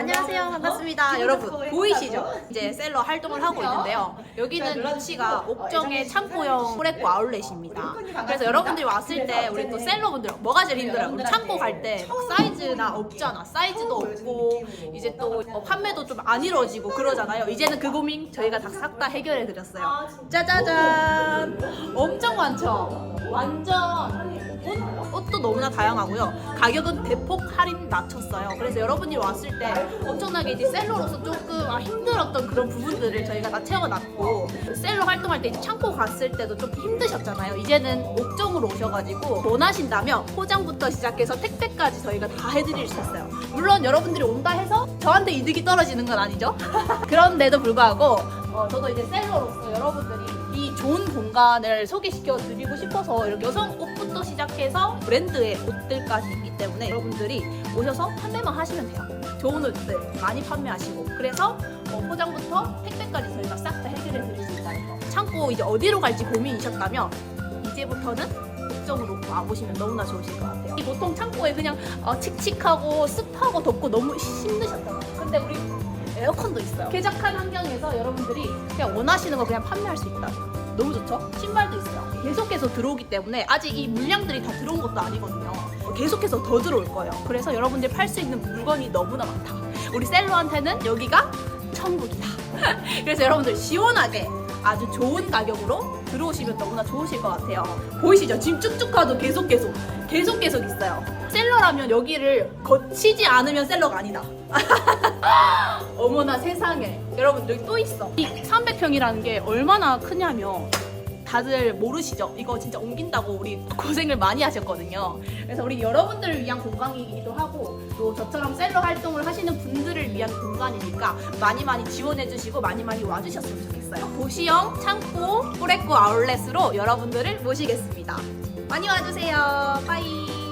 안녕하세요. 반갑습니다. 여러분, 보이시죠? 이제 셀러 활동을 하고 있는데요. 여기는 위치가 옥정의 창고형 프레코 아울렛입니다. 그래서 여러분들이 왔을 때 우리 또 셀러분들 뭐가 제일 힘들어요? 우리 창고 갈 때 사이즈나 없잖아. 사이즈도 없고 이제 또 어, 판매도 좀 안 이루어지고 그러잖아요. 이제는 그 고민 저희가 다 싹 다 해결해 드렸어요. 짜자잔! 엄청 많죠? 완전 옷, 옷도 너무나 다양하고요. 가격은 대폭 할인 낮췄어요. 그래서 여러분이 왔을 때 엄청나게 이제 셀러로서 조금 아, 힘들었던 그런 부분들을 저희가 다 채워놨고 셀러 활동할 때 이제 창고 갔을 때도 좀 힘드셨잖아요. 이제는 옥정으로 오셔가지고 원하신다면 포장부터 시작해서 택배까지 저희가 다 해드릴 수 있어요. 물론 여러분들이 온다 해서 저한테 이득이 떨어지는 건 아니죠. 그런데도 불구하고 어, 저도 이제 셀러로서 여러분들이 이 좋은 공간을 소개시켜 드리고 싶어서 이렇게 여성 옷 부터 시작해서 브랜드의 옷들까지 있기 때문에 여러분들이 오셔서 판매만 하시면 돼요. 좋은 옷들 많이 판매하시고 그래서 어, 포장부터 택배까지 저희가 싹 다 해결해 드릴 수 있다는 거. 창고 이제 어디로 갈지 고민이셨다면 이제부터는 옥정으로 와보시면 너무나 좋으실 것 같아요. 이 보통 창고에 그냥 어, 칙칙하고 습하고 덥고 너무 힘드셨잖아요. 근데 우리 에어컨도 있어요. 쾌적한 환경에서 여러분들이 그냥 원하시는 거 그냥 판매할 수 있다. 너무 좋죠? 신발도 있어요. 계속해서 들어오기 때문에 아직 이 물량들이 다 들어온 것도 아니거든요. 계속해서 더 들어올 거예요. 그래서 여러분들 팔 수 있는 물건이 너무나 많다. 우리 셀러한테는 여기가 천국이다. 그래서 여러분들 시원하게 아주 좋은 가격으로 들어오시면 너무나 좋으실 것 같아요. 보이시죠? 지금 쭉쭉 가도 계속 계속 계속 계속 있어요. 셀러라면 여기를 거치지 않으면 셀러가 아니다. 어머나 세상에 여러분 여기 또 있어 이 300평이라는 게 얼마나 크냐면 다들 모르시죠? 이거 진짜 옮긴다고 우리 고생을 많이 하셨거든요. 그래서 우리 여러분들을 위한 공간이기도 하고 또 저처럼 셀러 활동을 하시는 분들을 위한 공간이니까 많이 많이 지원해주시고 많이 많이 와주셨으면 좋겠어요. 도시형 창고 뿌레코 아울렛으로 여러분들을 모시겠습니다. 많이 와주세요. 빠이.